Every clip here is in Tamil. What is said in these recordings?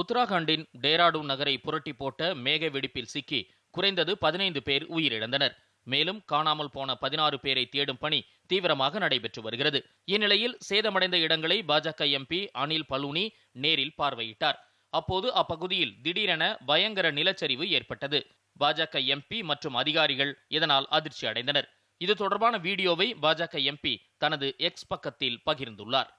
உத்தராகண்டின் டேராடூன் நகரை புரட்டி போட்ட மேக வெடிப்பில் சிக்கி குறைந்தது பதினைந்து பேர் உயிரிழந்தனர். மேலும் காணாமல் போன பதினாறு பேரை தேடும் பணி தீவிரமாக நடைபெற்று வருகிறது. இந்நிலையில் சேதமடைந்த இடங்களை பாஜக எம்பி அனில் பலூனி நேரில் பார்வையிட்டார். அப்போது அப்பகுதியில் திடீரென பயங்கர நிலச்சரிவு ஏற்பட்டது. பாஜக எம்பி மற்றும் அதிகாரிகள் இதனால் அதிர்ச்சி அடைந்தனர். இது தொடர்பான வீடியோவை பாஜக எம்பி தனது எக்ஸ் பக்கத்தில் பகிர்ந்துள்ளார்.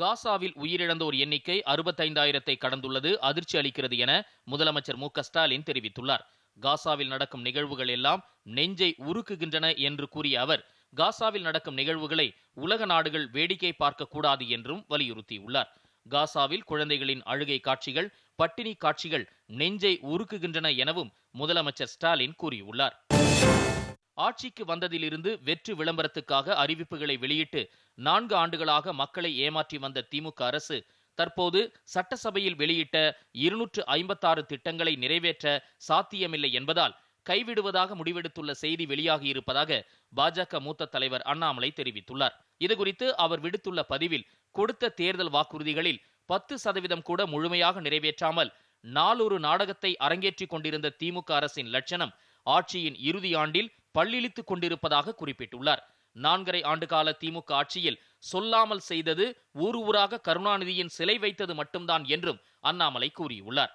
காசாவில் உயிரிழந்தோர் எண்ணிக்கை அறுபத்தைந்தாயிரத்தை கடந்துள்ளது அதிர்ச்சி அளிக்கிறது என முதலமைச்சர் மு ஸ்டாலின் தெரிவித்துள்ளார். காசாவில் நடக்கும் நிகழ்வுகள் எல்லாம் நெஞ்சை உருக்குகின்றன என்று கூறிய அவர் காசாவில் நடக்கும் நிகழ்வுகளை உலக நாடுகள் வேடிக்கை பார்க்க கூடாது என்றும் வலியுறுத்தியுள்ளார். காசாவில் குழந்தைகளின் அழுகை காட்சிகள் பட்டினி காட்சிகள் நெஞ்சை உருக்குகின்றன எனவும் முதலமைச்சர் ஸ்டாலின் கூறியுள்ளார். ஆட்சிக்கு வந்ததிலிருந்து வெற்று விளம்பரத்துக்காக அறிவிப்புகளை வெளியிட்டு நான்கு ஆண்டுகளாக மக்களை ஏமாற்றி வந்த திமுக அரசு தற்போது சட்டசபையில் வெளியிட்ட இருநூற்று ஐம்பத்தாறு திட்டங்களை நிறைவேற்ற சாத்தியமில்லை என்பதால் கைவிடுவதாக முடிவெடுத்துள்ள செய்தி வெளியாகியிருப்பதாக பாஜக மூத்த தலைவர் அண்ணாமலை தெரிவித்துள்ளார். இதுகுறித்து அவர் விடுத்துள்ள பதிவில் கொடுத்த தேர்தல் வாக்குறுதிகளில் பத்து சதவீதம் கூட முழுமையாக நிறைவேற்றாமல் நாளொரு நாடகத்தை அரங்கேற்றிக் கொண்டிருந்த திமுக அரசின் லட்சணம் ஆட்சியின் இறுதி ஆண்டில் பல்லிழித்துக் கொண்டிருப்பதாக குறிப்பிட்டுள்ளார். நான்கரை ஆண்டுகால திமுக ஆட்சியில் சொல்லாமல் செய்தது ஊர் ஊராக கருணாநிதியின் சிலை வைத்தது மட்டும்தான் என்றும் அண்ணாமலை கூறியுள்ளார்.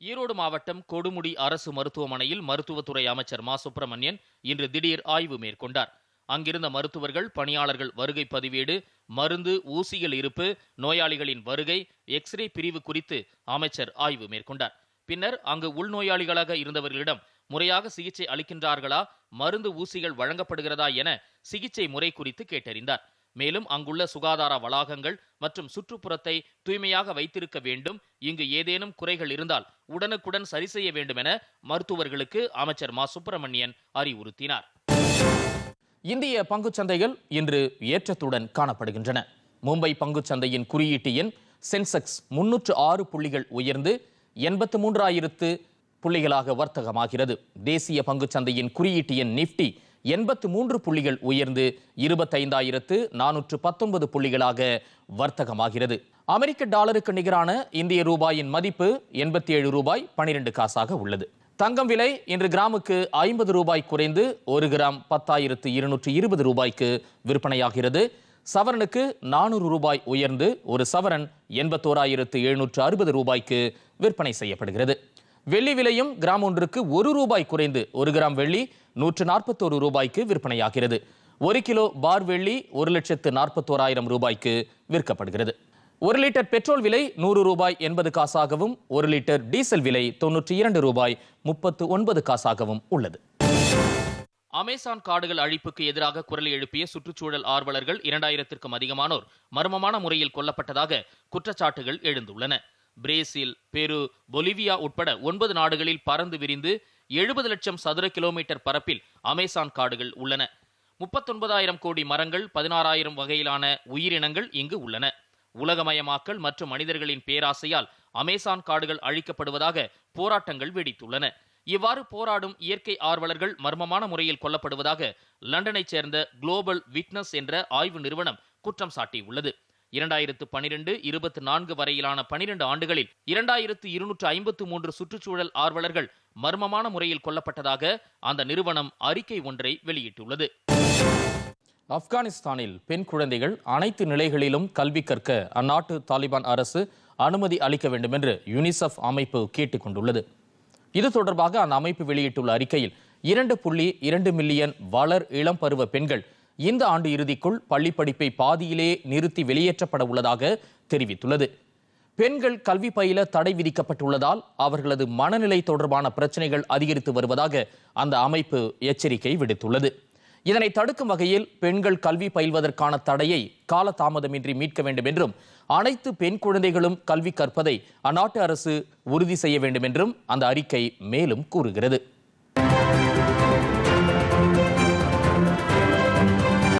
ஈரோடு மாவட்டம் கொடுமுடி அரசு மருத்துவமனையில் மருத்துவத்துறை அமைச்சர் மா. சுப்பிரமணியன் இன்று திடீர் ஆய்வு மேற்கொண்டார். அங்கிருந்த மருத்துவர்கள் பணியாளர்கள் வருகை பதிவேடு மருந்து ஊசிகள் இருப்பு நோயாளிகளின் வருகை எக்ஸ்ரே பிரிவு குறித்து அமைச்சர் ஆய்வு மேற்கொண்டார். பின்னர் அங்கு உள்நோயாளிகளாக இருந்தவர்களிடம் முறையாக சிகிச்சை அளிக்கின்றார்களா? மருந்து ஊசிகள் வழங்கப்படுகிறதா என சிகிச்சை முறை குறித்து கேட்டறிந்தார். மேலும் அங்குள்ள சுகாதார வளாகங்கள் மற்றும் சுற்றுப்புறத்தை தூய்மையாக வைத்திருக்க வேண்டும். இங்கு ஏதேனும் குறைகள் இருந்தால் உடனுக்குடன் சரி செய்ய வேண்டும் என மருத்துவர்களுக்கு அமைச்சர் மா. சுப்பிரமணியன் அறிவுறுத்தினார். இந்திய பங்குச்சந்தைகள் இன்று ஏற்றத்துடன் காணப்படுகின்றன. மும்பை பங்குச்சந்தையின் குறியீட்டு எண் சென்செக்ஸ் முன்னூற்று ஆறு புள்ளிகள் உயர்ந்து எண்பத்து மூன்றாயிரத்து புள்ளிகளாக வர்த்தகமாகிறது. தேசிய பங்குச்சந்தையின் குறியீட்டு எண் நிப்டி எண்பத்து மூன்று புள்ளிகள் உயர்ந்து இருபத்தைந்தாயிரத்து நானூற்று பத்தொன்பது புள்ளிகளாக வர்த்தகமாகிறது. அமெரிக்க டாலருக்கு நிகரான இந்திய ரூபாயின் மதிப்பு எண்பத்தி ஏழு ரூபாய் பனிரெண்டு காசாக உள்ளது. தங்கம் விலை இன்று கிராமுக்கு ஐம்பது ரூபாய் குறைந்து ஒரு கிராம் பத்தாயிரத்து இருநூற்று இருபது ரூபாய்க்கு விற்பனையாகிறது. சவரனுக்கு நானூறு ரூபாய் உயர்ந்து ஒரு சவரன் எண்பத்தோராயிரத்து எழுநூற்று அறுபது ரூபாய்க்கு விற்பனை செய்யப்படுகிறது. வெள்ளி விலையும் கிராம் ஒன்றுக்கு ஒரு ரூபாய் குறைந்து ஒரு கிராம் வெள்ளி நூற்று நாற்பத்தோரு ரூபாய்க்கு விற்பனையாகிறது. ஒரு கிலோ பார் வெள்ளி ஒரு லட்சத்து நாற்பத்தோராயிரம் ரூபாய்க்கு விற்கப்படுகிறது. ஒரு லிட்டர் பெட்ரோல் விலை நூறு ரூபாய் எண்பது காசாகவும் ஒரு லிட்டர் டீசல் விலை தொன்னூற்றி இரண்டு ரூபாய் முப்பத்து ஒன்பது காசாகவும் உள்ளது. அமேசான் காடுகள் அழிப்புக்கு எதிராக குரல் எழுப்பிய சுற்றுச்சூழல் ஆர்வலர்கள் இரண்டாயிரத்திற்கும் அதிகமானோர் மர்மமான முறையில் கொல்லப்பட்டதாக குற்றச்சாட்டுகள் எழுந்துள்ளன. பிரேசில் பெரு பொலிவியா உட்பட ஒன்பது நாடுகளில் பறந்து விரிந்து எழுபது லட்சம் சதுர கிலோமீட்டர் பரப்பில் அமேசான் காடுகள் உள்ளன. முப்பத்தொன்பதாயிரம் கோடி மரங்கள் பதினாறாயிரம் வகையிலான உயிரினங்கள் இங்கு உள்ளன. உலகமயமாக்கல் மற்றும் மனிதர்களின் பேராசையால் அமேசான் காடுகள் அழிக்கப்படுவதாக போராட்டங்கள் வெடித்துள்ளன. இவ்வாறு போராடும் இயற்கை ஆர்வலர்கள் மர்மமான முறையில் கொல்லப்படுவதாக லண்டனைச் சேர்ந்த குளோபல் விட்னஸ் என்ற ஆய்வு நிறுவனம் குற்றம் சாட்டியுள்ளது. இரண்டாயிரத்து பனிரெண்டு இருபத்தி நான்கு வரையிலான பனிரெண்டு ஆண்டுகளில் இரண்டாயிரத்து இருநூற்று ஐம்பத்து மூன்று சுற்றுச்சூழல் ஆர்வலர்கள் மர்மமான முறையில் கொல்லப்பட்டதாக அந்த நிறுவனம் அறிக்கை ஒன்றை வெளியிட்டுள்ளது. ஆப்கானிஸ்தானில் பெண் குழந்தைகள் அனைத்து நிலைகளிலும் கல்வி கற்க அந்நாட்டு தாலிபான் அரசு அனுமதி அளிக்க வேண்டும் என்று யுனிசெஃப் அமைப்பு கேட்டுக்கொண்டுள்ளது. இது தொடர்பாக அந்த அமைப்பு வெளியிட்டுள்ள அறிக்கையில் இரண்டு புள்ளி இரண்டு மில்லியன் வளர் இளம் பருவ பெண்கள் இந்த ஆண்டு இறுதிக்குள் பள்ளி படிப்பை பாதியிலே நிறுத்தி வெளியேற்றப்பட உள்ளதாக தெரிவித்துள்ளது. பெண்கள் கல்வி பயில தடை விதிக்கப்பட்டுள்ளதால் அவர்களது மனநிலை தொடர்பான பிரச்சனைகள் அதிகரித்து வருவதாக அந்த அமைப்பு எச்சரிக்கை விடுத்துள்ளது. இதனை தடுக்கும் வகையில் பெண்கள் கல்வி பயில்வதற்கான தடையை காலதாமதமின்றி மீட்க வேண்டும் என்றும் அனைத்து பெண் குழந்தைகளும் கல்வி கற்பதை அந்நாட்டு அரசு உறுதி செய்ய வேண்டும் என்றும் அந்த அறிக்கை மேலும் கூறுகிறது.